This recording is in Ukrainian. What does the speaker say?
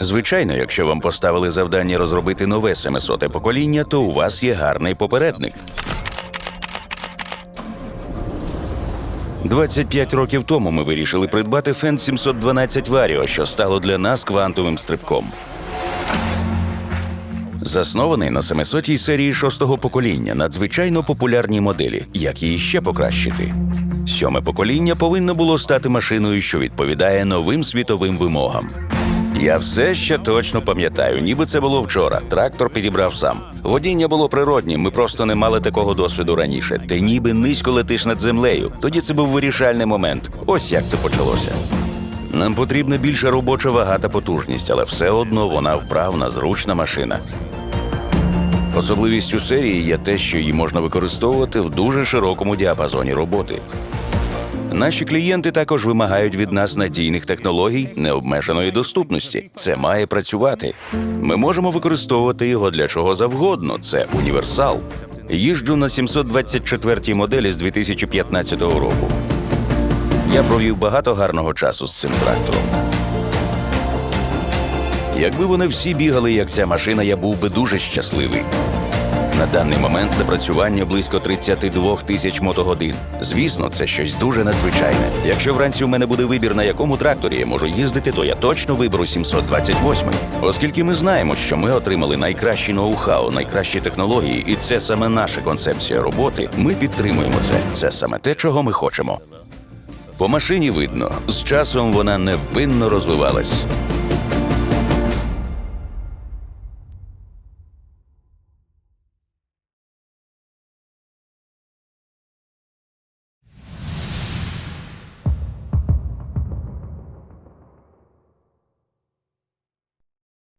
Звичайно, якщо вам поставили завдання розробити нове 700 покоління, то у вас є гарний попередник. 25 років тому ми вирішили придбати Фен 712 Vario, що стало для нас квантовим стрибком. Заснований на 700-й серії шостого покоління, надзвичайно популярній моделі. Як її ще покращити? Сьоме покоління повинно було стати машиною, що відповідає новим світовим вимогам. Я все ще точно пам'ятаю, ніби це було вчора. Трактор підібрав сам. Водіння було природнім, ми просто не мали такого досвіду раніше. Ти ніби низько летиш над землею. Тоді це був вирішальний момент. Ось як це почалося. Нам потрібна більша робоча вага та потужність, але все одно вона вправна, зручна машина. Особливістю серії є те, що її можна використовувати в дуже широкому діапазоні роботи. Наші клієнти також вимагають від нас надійних технологій необмеженої доступності. Це має працювати. Ми можемо використовувати його для чого завгодно. Це універсал. Їжджу на 724-й моделі з 2015 року. Я провів багато гарного часу з цим трактором. Якби вони всі бігали, як ця машина, я був би дуже щасливий. На даний момент напрацювання близько 32 тисяч мотогодин. Звісно, це щось дуже надзвичайне. Якщо вранці у мене буде вибір, на якому тракторі я можу їздити, то я точно виберу 728. Оскільки ми знаємо, що ми отримали найкращі ноу-хау, найкращі технології, і це саме наша концепція роботи. Ми підтримуємо це. Це саме те, чого ми хочемо. По машині видно, з часом вона невпинно розвивалась.